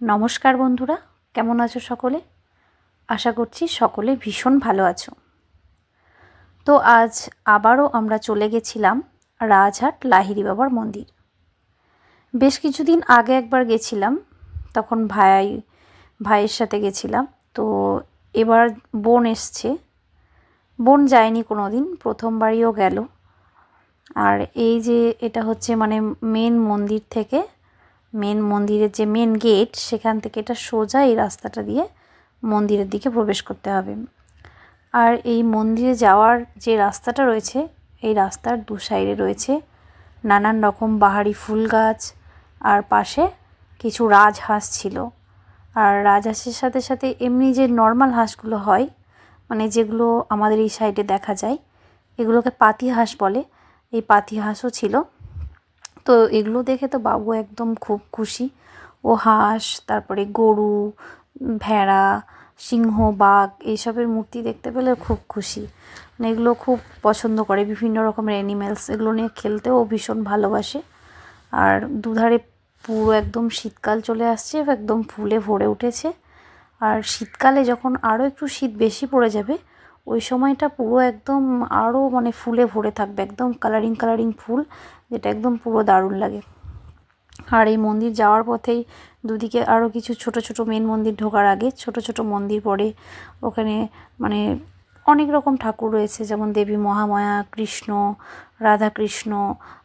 নমস্কার বন্ধুরা, কেমন আছো সকলে? আশা করছি সকলে ভীষণ ভালো আছো। তো আজ আবারও আমরা চলে গেছিলাম রাজহাট লাহিরি বাবার মন্দির। বেশ কিছুদিন আগে একবার গেছিলাম, তখন ভাই, ভাইয়ের সাথে গেছিলাম। তো এবার বোন এসছে। বোন যায়নি কোনো দিন প্রথমবারইও গেল। আর এই যে এটা হচ্ছে মানে মেন মন্দির থেকে মেন মন্দিরের যে মেন গেট সেখান থেকে এটা সোজা এই রাস্তাটা দিয়ে মন্দিরের দিকে প্রবেশ করতে হবে। আর এই মন্দিরে যাওয়ার যে রাস্তাটা রয়েছে, এই রাস্তার দু সাইডে রয়েছে নানান রকম বাহারি ফুল গাছ, আর পাশে কিছু রাজহাঁস ছিল। আর রাজহাঁসের সাথে সাথে এমনি যে নর্মাল হাঁসগুলো হয় মানে যেগুলো আমাদের এই সাইডে দেখা যায়, এগুলোকে পাতি হাঁস বলে। এই পাতি হাঁসও ছিল। তো এগুলো দেখে তো বাবু একদম খুব খুশি। ও হাঁস, তারপরে গরু, ভেড়া, সিংহ, বাঘ এইসবের মূর্তি দেখতে পেলে খুব খুশি। মানে এগুলো খুব পছন্দ করে বিভিন্ন রকমের অ্যানিম্যালস এগুলো নিয়ে খেলতেও ভীষণ ভালোবাসে। আর দুধারে পুরো একদম শীতকাল চলে আসছে, একদম ফুলে ভরে উঠেছে। আর শীতকালে যখন আরও একটু শীত বেশি পড়ে যাবে ওই সময়টা পুরো একদম আরও মানে ফুলে ভরে থাকবে, একদম কালারিং কালারিং ফুল, যেটা একদম পুরো দারুণ লাগে। আর এই মন্দির যাওয়ার পথেই দুদিকে আরও কিছু ছোট ছোট মেন মন্দির ঢোকার আগে ছোট ছোট মন্দির পড়ে ওখানে মানে অনেক রকম ঠাকুর রয়েছে, যেমন দেবী মহামায়া, কৃষ্ণ রাধা কৃষ্ণ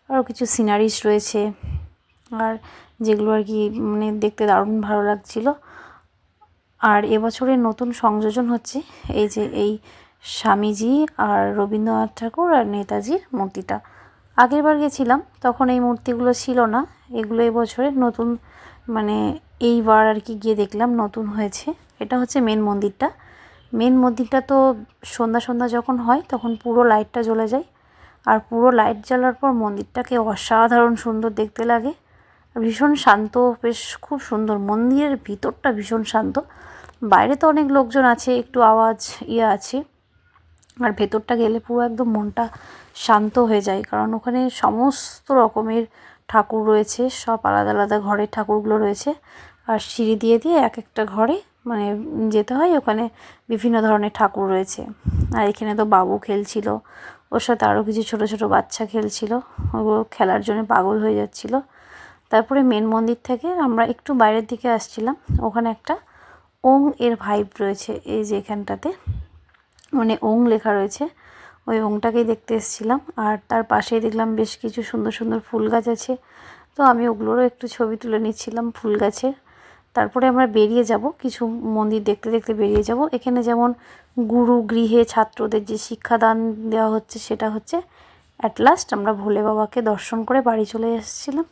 আরও কিছু সিনারিস রয়েছে। আর যেগুলো আর কি মানে দেখতে দারুণ ভালো লাগছিল। আর এবছরের নতুন সংযোজন হচ্ছে এই যে এই স্বামীজি আর রবীন্দ্রনাথ ঠাকুর আর নেতাজির মূর্তিটা। আগের বার গেছিলাম, তখন এই মূর্তিগুলো ছিল না। এগুলো এবছরের নতুন মানে এইবার আর কি গিয়ে দেখলাম নতুন হয়েছে। এটা হচ্ছে মেন মন্দিরটা। মেন মন্দিরটা তো সন্ধ্যা সন্ধ্যা যখন হয়, তখন পুরো লাইটটা জ্বলে যায়। আর পুরো লাইট জ্বালার পর মন্দিরটাকে অসাধারণ সুন্দর দেখতে লাগে। ভীষণ শান্ত, বেশ খুব সুন্দর। মন্দিরের ভিতরটা ভীষণ শান্ত। বাইরে তো অনেক লোকজন আছে, একটু আওয়াজ ইয়ে আছে। আর ভেতরটা গেলে পুরো একদম মনটা শান্ত হয়ে যায়। কারণ ওখানে সমস্ত রকমের ঠাকুর রয়েছে, সব আলাদা আলাদা ঘরের ঠাকুরগুলো রয়েছে। আর সিঁড়ি দিয়ে দিয়ে এক একটা ঘরে মানে যেতে হয়, ওখানে বিভিন্ন ধরনের ঠাকুর রয়েছে। আর এখানে তো বাবু খেলছিল, ওর সাথে আরও কিছু ছোট ছোট বাচ্চা খেলছিল, ওগুলো খেলার জন্য পাগল হয়ে যাচ্ছিল। তারপরে মেন মন্দির থেকে আমরা একটু বাইরের দিকে আসছিলাম, ওখানে একটা ওং এর ভাইব রয়েছে এই যে এখানটাতে। মানে ওং লেখা রয়েছে। ওই ওংটাকেই দেখতে এসেছিলাম। আর তার পাশেই দেখলাম বেশ কিছু সুন্দর সুন্দর ফুল গাছ আছে। তো আমি ওগুলোরও একটু ছবি তুলে নিচ্ছিলাম ফুল গাছে। তারপরে আমরা বেরিয়ে যাব। কিছু মন্দির দেখতে দেখতে বেরিয়ে যাব। এখানে যেমন গুরু গৃহে ছাত্রদের যে শিক্ষাদান দেওয়া হচ্ছে, সেটা হচ্ছে অ্যাট লাস্ট আমরা ভোলে বাবাকে দর্শন করে বাড়ি চলে এসেছিলাম।